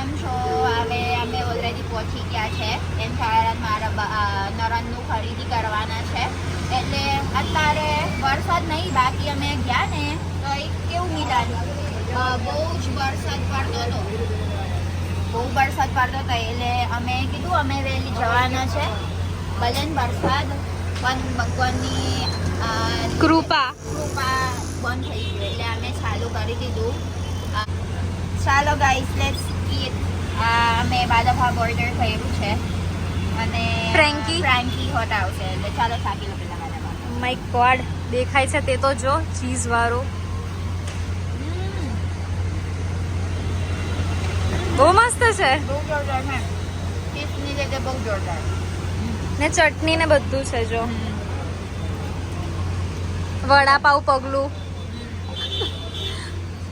કેમ છો હવે અમે ઓલરેડી પહોંચી ગયા છે. એમ કારણ મારા અ, ખરીદી કરવાના છે. એટલે અત્યારે વરસાદ નહીં બાકી અમે ગયા ને તો એક કેવું મિલાનું બહુ જ વરસાદ પડતો હતો. બહુ વરસાદ પડતો હતો એટલે અમે કીધું અમે વહેલી જવાના છે. ભલે વરસાદ પણ ભગવાનની કૃપા. કૃપા બંધ થઈ ગયું એટલે અમે ચાલુ કરી દીધું. ચાલો ગાઈસ લેટ્સ ઈટ અમે બાદાભાબ ઓર્ડર કર્યું છે. અને ફ્રેન્કી? ફ્રેન્કી હોટ આવશે એટલે ચાલો ચાકી લો પેલા બાદાભાબ માય ગોડ દેખાય છે તે તો જો ચીઝ વાળો બહુ મસ્ત છે. બહુ જોરદાર છે. ચીઝની જગ્યાએ બહુ જોરદાર. ને ચટણી ને બધું છે જો. વડાપાવ પગલું.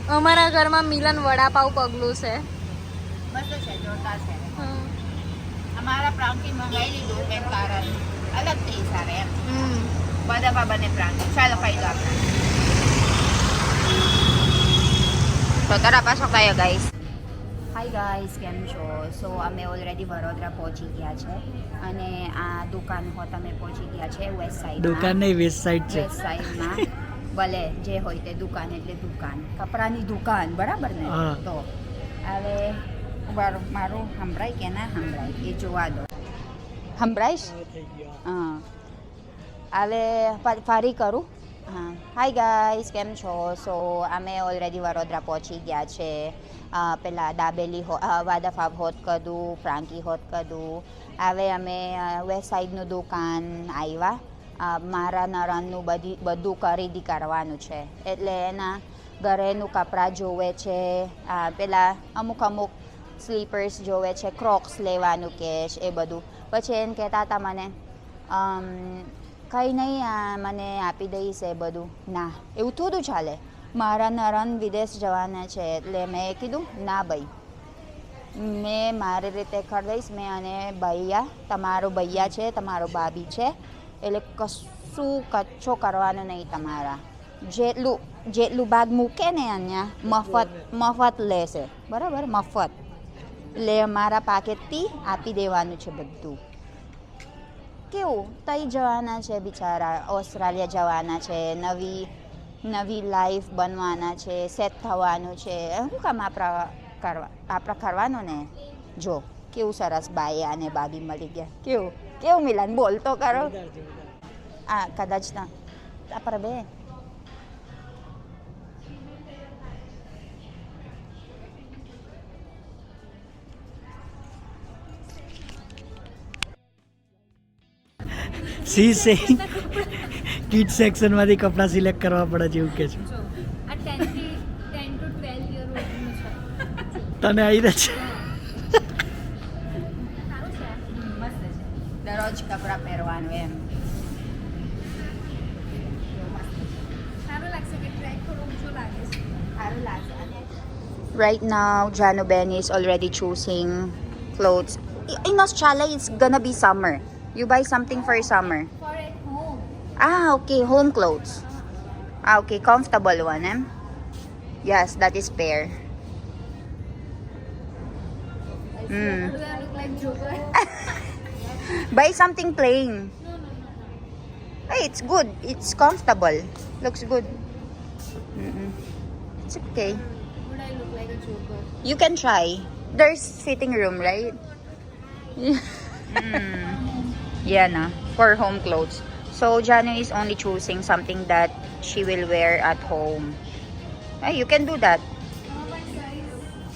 અમારા ઘરમાં મિલન વડાપાવ પગલું છે. મસ્ત છે જોરદાર છે. અમારા પ્રાંકી મંગાવી લીધું એમ કારણ અલગ ટેસ્ટ આવે એમ. બધા અને પ્રાંકી ચાલો લો આપણે. તો તરા પાછો કયો ગાઈસ હાય ગાઈસ કેમ છો? સો અમે ઓલરેડી વડોદરા પહોંચી ગયા છે. અને આ દુકાન હો તમે પહોંચી ગયા છે વેસ્ટ સાઈડ દુકાન નહીં વેસ્ટ સાઈડ છે. વેસ્ટ સાઈડમાં ભલે જે હોય તે દુકાન એટલે દુકાન. કપડાની દુકાન બરાબર ને? તો હવે વાર- મારું સંભળાય કે ના સંભળાય એ જોવા દો. સંભળાઈશ? હા હવે ફરી- કરું. હા. હાય ગાઈસ કેમ છો? સો અમે ઓલરેડી વડોદરા પહોંચી ગયા છે. પેલા દાબેલી હો અ, વાદાફાબ હોત કદું ફ્રાંકી હોત કદું. હવે અમે વેસ્ટ સાઈડનું દુકાન આવ્યા મારા નરણનું બધી બધું ખરીદી કરવાનું છે. એટલે એના ઘરેનું કપડાં જોવે છે. આ પેલા અમુક અમુક સ્લીપર્સ જોવે છે ક્રોક્સ લેવાનું કે એ બધું પછી એમ કહેતા હતા મને કંઈ નહીં મને આપી દઈશ એ બધું ના એવું થોડું ચાલે મારા નરન વિદેશ જવાના છે એટલે મેં કીધું ના ભાઈ મેં મારી રીતે કરી દઈશ મેં અને ભૈયા તમારો ભૈયા છે તમારો ભાભી છે એટલે કશું કચ્છો કરવાનો નહીં તમારા જેટલું જેટલું ભાગ મૂકે ને અહીંયા મફત મફત લેશે બરાબર મફત એટલે અમારા પાકેટથી આપી દેવાનું છે બધું. કેવું? તઈ જવાના છે બિચારા ઓસ્ટ્રેલિયા જવાના છે નવી નવી લાઈફ બનવાના છે સેટ થવાનું છે. શું કામ આપણા કરવા આપણા કરવાનું ને? જો કેવું સરસ બાઈ અને બાબી મળી ગયા. કેવું? કેવું મિલાન? બોલતો કરો. આ કદાચ ના. આપણે બે સી સે કિડ સેક્શનમાંથી કપડાં સિલેક્ટ કરવા પડે છે એવું કે છે. જો આ 10 થી 10 ટુ 12 યર ઓલ્ડનું છે. તને આવી રહે છે? દરરોજ કપડાં પહેરવાનું એમ. Right now, Jano Ben is already choosing clothes. In Australia, it's gonna be summer. You buy something for summer? For at home. Ah, okay. Home clothes. Ah, okay. Comfortable one, eh? Yes, that is fair. Mm. buy something plain. Hey, it's good. It's comfortable. Looks good. Mm -mm. It's okay. Would I look like a joker? You can try. There's fitting room, right? mm. Yeah, na. For home clothes. So, Janu is only choosing something that she will wear at home. Hey, you can do that. oh my size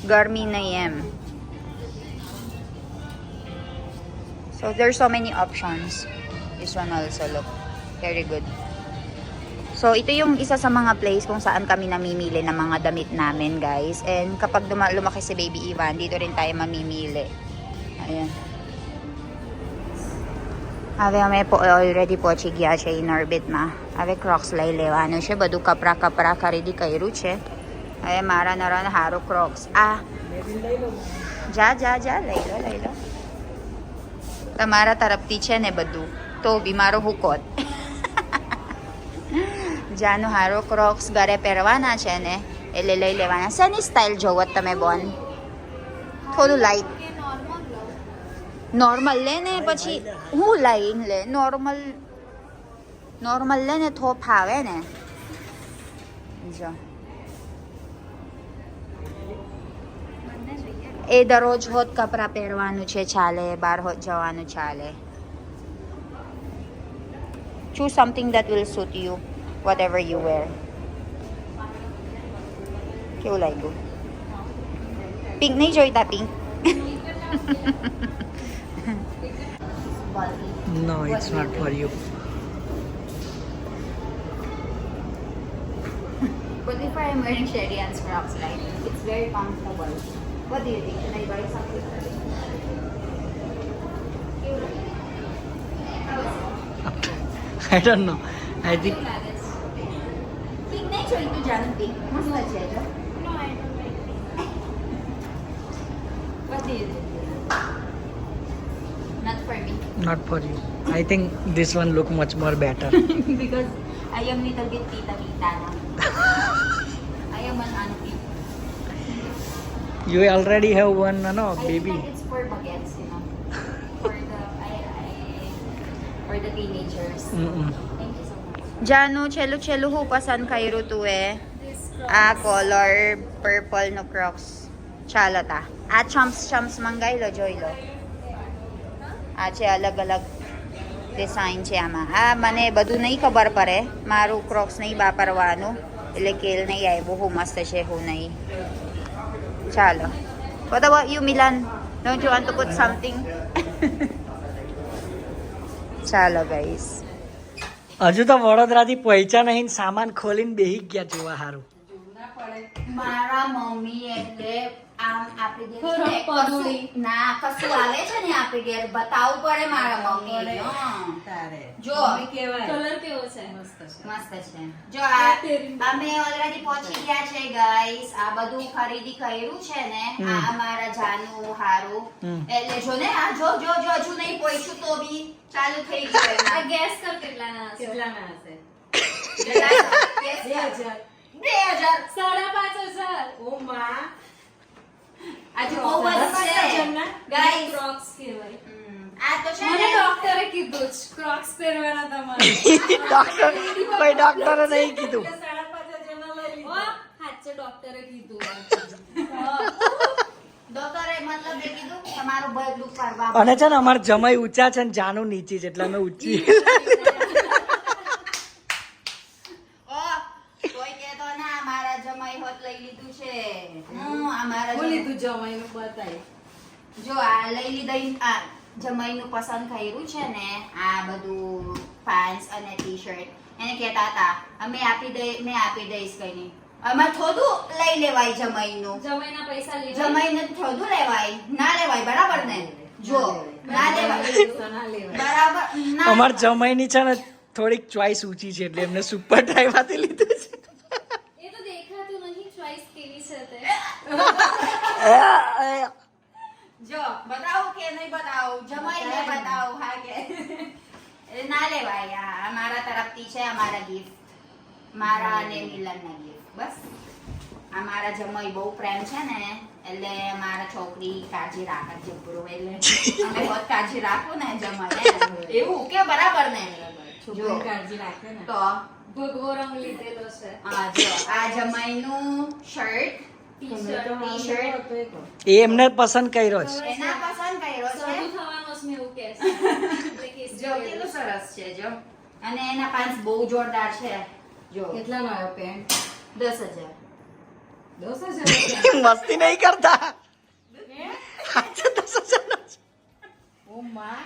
Garmi na yan. So, there's so many options. This one also, look. Very good. So, ito yung isa sa mga place kung saan kami namimili ng mga damit namin, guys. And kapag lumaki si Baby Ivan, dito rin tayo mamimili. Ayan. હવે અમે already પહોંચી ગયા છે in ઓર્બિટમાં હવે Crocs લઈ લેવાનું છે. બધું કપરા કપરા ખરીદી કર્યું છે. હવે મારા નરાને હારો ક્રોક્સ આ. જા જા જા, લઈ લો લઈ લો. તમારા તરફથી છે ને બધું. તો બી મારો હુકોત. જાનો હારો ક્રોક્સ ઘરે પહેરવાના છે ને, એટલે લઈ લેવાના. શેની સ્ટાઇલ જોવો તમે, બોન? થોડું લાઈટ નોર્મલ લે ને પછી હું લઈને લે? નોર્મલ નોર્મલ લે ને તો ફાવે ને. જો. એ દરરોજ હોત કપડાં પહેરવાનું છે, ચાલે. બહાર હોત જવાનું ચાલે. Choose something that will suit you, whatever you wear. કેવું લાગ્યું? પિંક નહીં જોઈતા pink No, it's not for you. but if I am wearing sherry and scrubs, right, it's very comfortable. What do you think? Can I buy something? I don't know. I think. Pink na yung pink. No, I don't like pink. What do you think? Not for me. Not for you I think this one look much more better because I am little bit tita tita now. I am an auntie. You already have one no I think baby that it's for baguettes, you know. For the I, I, for the teenagers. Thank you so much. જાનું છેલ્લું છેલ્લું હું પસંદ કર્યું તું એ this આ collar purple નો ક્રોક્સ ચાલો તા આ ચમ્સ ચમ્સ મંગાવી લો જોઈ લો આ છે અલગ અલગ ડિઝાઇન છે આમાં. આ મને બધું નહીં ખબર પડે. મારું ક્રોક્સ નહીં વાપરવાનું. એટલે કેલ નહીં આવ્યું. હું મસ્ત છે, હું નહીં. ચાલો. What about you Milan? Don't you want to put something? ચાલો ગાઈસ હજુ તો વડોદરાથી પહોંચ્યા નહીં સામાન ખોલીને બેહી ગયા જોવા સારું મારા મમ્મી એટલે આમ ને પદુડી. કશું- ના કશું આવે છે ને આપણી ઘેર? બતાવવું પડે મારા મમ્મી જો કલર કેવો છે? મસ્ત છે. જો આ અમે ઓલરેડી પહોંચી ગયા છે ગાઈસ આ બધું ખરીદી કર્યું છે ને આ મારા અમારા જાનું હારું. એટલે જો ને આ જો જો જો હજુ નહીં પહોંચ્યું તો બી ચાલુ થઈ ગયું આ ગેસ કર કેટલાના હશે? કેટલા? બે હજાર સાડા પાંચ હજાર. આજે બહુ બધું છે. ગાઈસ ક્રોક્સ કહેવાય આ તો છે મને ડોક્ટરે કીધું જ ક્રોક્સ પહેરવાના તમારે. ડોક્ટર કોઈ ડોક્ટરે નહીં કીધું. ડોક્ટરે અને છે ને અમાર જમાઈ ઊંચા છે ને જાનું નીચી છે એટલે અમે ઊંચી ઓ, કોઈ કહેતો ના મારા જમાઈ હોત લઈ લીધું છે હું આ મારા જમાઈ- જો આ લઈ લીધા આ જમાઈનું પસંદ કર્યું છે ને આ બધું પેન્ટ્સ અને ટી શર્ટ એને કહેતા હતા અમે આપી દઈ મેં આપી દઈશ કઈ નહીં આમાં થોડું લઈ લેવાય જમાઈનું. જમાઈના પૈસા લેવાય. જમાઈને થોડું લેવાય. ના લેવાય બરાબર ને? જો ના લેવાય. બરાબર ના અમાર જમાઈની છે ને થોડીક ચોઈસ ઊંચી છે એટલે એમને સુપર ડ્રાઈવમાંથી લીધું છે. એ તો દેખાતું નહીં ચોઈસ કેવી છે તે? જો બતાવું કે નહીં બતાવું? જમાઈ ને બતાવું હા કે. ના લેવાય આ આ મારા તરફથી છે અમારા ગિફ્ટ મારા અને મિલનના ગિફ્ટ બસ. આ મારા જમાઈ બહુ પ્રેમ છે ને એટલે મારા છોકરી કાળજી રાખે જબરું એટલે. અમે બહુ કાળજી રાખો ને જમાઈ એવું કે બરાબર ને? જો. તો? ભગવો રંગ લીધેલો છે. આ જો આ જમાઈનું શર્ટ એ એમને પસંદ કર્યો છે એના પસંદ કર્યો છે. થવાનો છે એવું કહે છે. જો કેટલું સરસ છે જો. અને એના પાંચ બહુ જોરદાર છે. જો. કેટલાનો આવ્યો પેન્ટ દસ હજાર. મસ્તી નહીં કરતા. આજે દસ હજારનો છે. ઓ માં.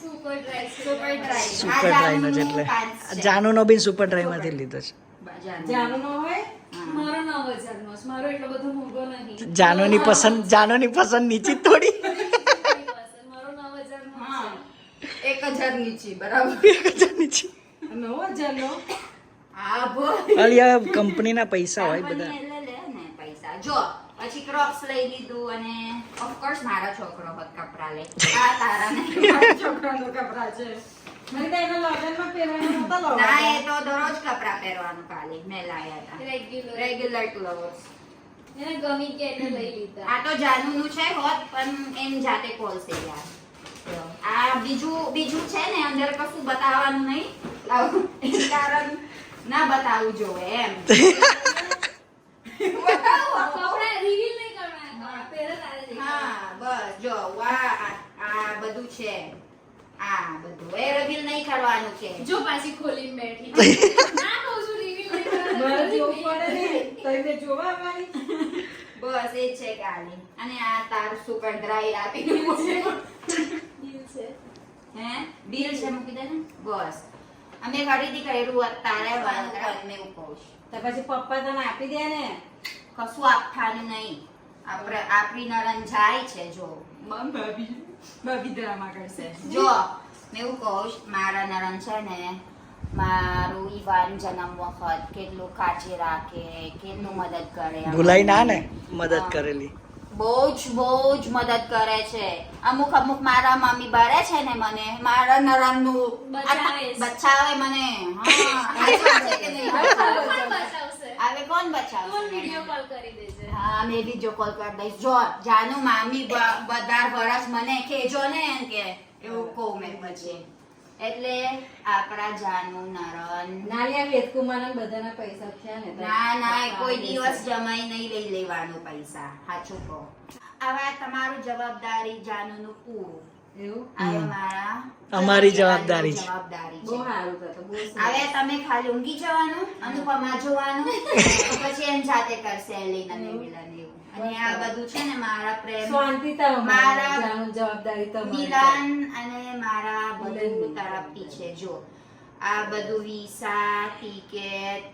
સુપર ડ્રાઈવ સુપર ડ્રાઈ સુપર ડ્રાઈનો એટલે. જાનુનો બી સુપર ડ્રાઈમાંથી લીધો છે. જાનું નો હોય? મારો નવ હજાર નો છે મારો એટલો બધો મોંઘો નહીં. જાનુની પસંદ જાનુની પસંદ નીચી થોડી. એક હજાર નીચી બરાબર. એક હજાર નીચી. નવ હજાર નો હા ભાઈ અલી આ કંપનીના પૈસા હોય બધા. પૈસા. જો પછી ક્રોપ્સ લઈ લીધું અને ઓફકોર્સ મારા છોકરો હોત કપડા લે. આ તારા નહીં મારા કપડા છે. મને તો એના લગ્નમાં પહેરવાના નહોતા ના એ તો દરરોજ કપડા પહેરવાનું ખાલી મેં લાયા હતા. રેગ્યુલર રેગ્યુલર ક્લોથ્સ એને ગમી કે એટલે લઈ લીધા. આ તો જાનુનું છે હોત પણ એમ જાતે ખોલશે યાર. આ બીજું બીજું છે ને અંદર કશું બતાવવાનું નહીં. કારણ ના બતાવવું જોવે એમ. હા બસ જો આ- આ બધું છે. આ બધું. એ reveal નહીં કરવાનું છે જો પાછી ખોલીને બેઠી. ના કહું છું રિવીલ નહીં મારે જોવું પડે ને. તો જોવા આવવાની. બસ એ છે કાલી અને આ તારું સુપર ડ્રાય આપી દીધું છે. દિલ છે. હે? બિલ છે મૂકી દે ને? બસ. અમે ખરીદી કર્યું તારે વાળને એવું કહું તો પછી પપ્પા તને આપી દે ને. કશું આપવાનું નહીં. આપણે આપણી નરન જાય છે જો. ભાભી. ભાભી ડ્રામા કરશે જો મેં એવું કહું મારા નરન છે ને મારું ઈવાન જન્મ વખત કેટલું કાળજી રાખે કેટલું મદદ કરે. ભૂલાઈ ના ને? મદદ. કરેલી. બહુ જ બહુ જ મદદ કરે છે. અમુક અમુક મારા મમ્મી બરે છે ને મને મારા નરનનું બચાવે મને. હા. નહીં? કોણ બચાવે કોણ કોણ વીડિયો કોલ કરી હા મેં બીજો કોલ કરી દઈશ. જો જાનું મામી બધા વરસ મને કેજો ને એમ કે એવું કહું મેં પછી. એટલે આપણા જાનુ નરન. નાલિયા વેદકુમાર બધાના પૈસા થયા ને ના ના કોઈ દિવસ. જમાઈ નહીં લઈ લેવાનો પૈસા. સાચું કહો. હવે તમારું જવાબદારી જાનુનું પૂરું. અમારી જવાબદારી છે. હવે તમે ખાલી ઊંઘી જવાનું અનુપમા જોવાનું પછી એમ જાતે કરશે એલિના ને અને આ બધું છે ને મારા પ્રેમ શાંતિ મારા જવાબદારી તમારી મિલાન અને મારા બધું તરફથી છે જો. આ બધું વિસા ટિકેટ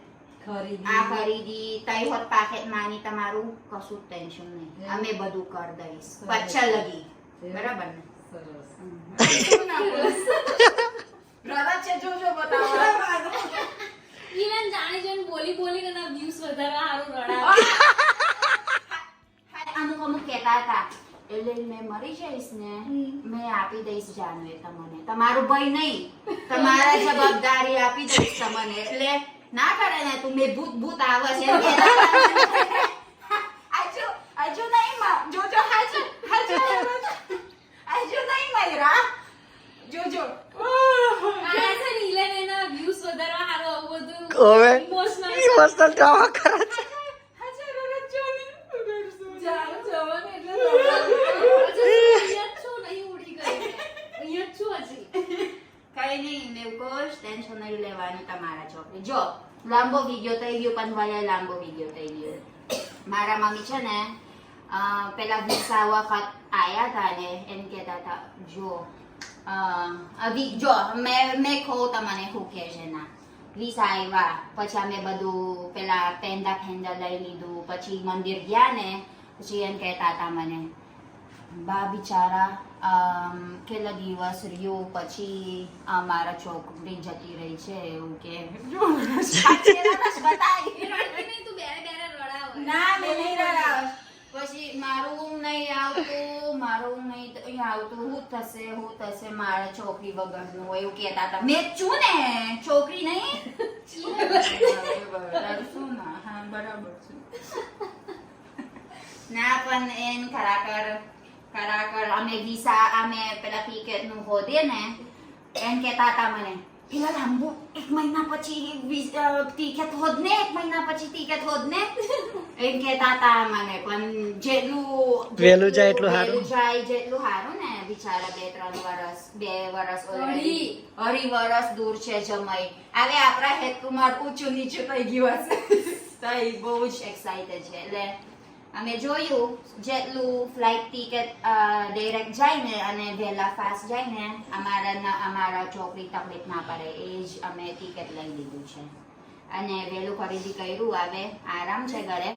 આ ખરીદી તઈ હોત પાકેટ માની તમારું કશું ટેન્શન નહીં. અમે બધું કરી દઈશ. પચ્છા લગી. બરાબર ને? સરસ. રવા છે જોજો બતાવો. ઈવન જાણી જોઈને બોલી બોલી ને વ્યુઝ વધારવા હારું રડાવે અમુક અમુક કહેતા હતા એટલે મેં મરી જઈશ ને મેં આપી દઈશ જાનવે તમને. તમારું ભય નહીં. તમારા જવાબદારી આપી દઈશ તમને. એટલે ના કરે ને તું મેં ભૂત ભૂત આવે છે એમ કહેતા હતા. હજુ હજુ નહીં મ- જોજો હજુ હજુ હજુ નહીં મયરા જોજો આ છે ને ઈલેન એના વ્યુઝ વધારવા હારું આવું બધું હવે emotional ઇમોશનલ ડ્રામા કરે છે જાણું જવાનું એટલે રડાવું. હજુ અહીંયા જ છું, નહીં ઉડી ગઈ મેં. અહીંયા જ છું હજી. કઈ નહીં મેં કોઈ ટેન્શન નહીં લેવાનું તમારા કરે જો લાંબો વીડિયો થઈ ગયો પણ ભલે લાંબો વીડિયો થઈ ગયો મારા મમ્મી છે ને પેલા વિસા વખત આયા હતા ને એમ કહેતા હતા જો અભી જો મેં મેં કહું તમને શું કહે છે ના. વિસા આવ્યા. પછી અમે બધું પેલા પેંદા ફેંદા લઈ લીધું. પછી મંદિર ગયા ને પછી એમ કહેતા હતા મને બા બિચારા કેટલા દિવસ રહ્યો? પછી મારા છોકરી જતી રહી છે. એવું કે. બતાવી. ના મેં નહીં રડાવે. પછી મારું ઊંઘ નહીં આવતું મારું ઊંઘ નહીં આવતું. હું થશે હું થશે મારા છોકરી વગરનું એવું કહેતા હતા. મેં છું ને છોકરી નહીં? બરાબર ના? હા, બરાબર છું. ના પણ એમ ખરાખર ખરાખર અમે વિસા અમે પેલા ક્રિકેટનું હોદે ને એમ કહેતા હતા મને. પેલા લાંબુ એક મહિના પછી ટિકિટ હોદ ને એક મહિના પછી ટિકિટ હોદ ને એમ કહેતા હતા મને પણ જેટલું વહેલું જાય એટલું હારું. વહેલું જાય જેટલું સારું ને બિચારા બે ત્રણ વર્ષ બે વર્ષ. અઢી. અઢી વર્ષ દૂર છે જમાઈ હવે આપણા હેતુમાં ઊંચું નીચું થઈ ગયું હશે તો એ બહુ જ એક્સાઇટેડ છે એટલે અમે જોયું, જેટલું ફ્લાઇટ ટિકિટ ડાયરેક્ટ જાય ને અને વહેલા ફાસ્ટ જાય ને, અમારા અમારા છોકરી તકલીફ ના પડે, એ જ અમે ટિકિટ લઈ લીધું છે. અને વહેલું ખરીદી કર્યું આવે આરામ છે ઘરે.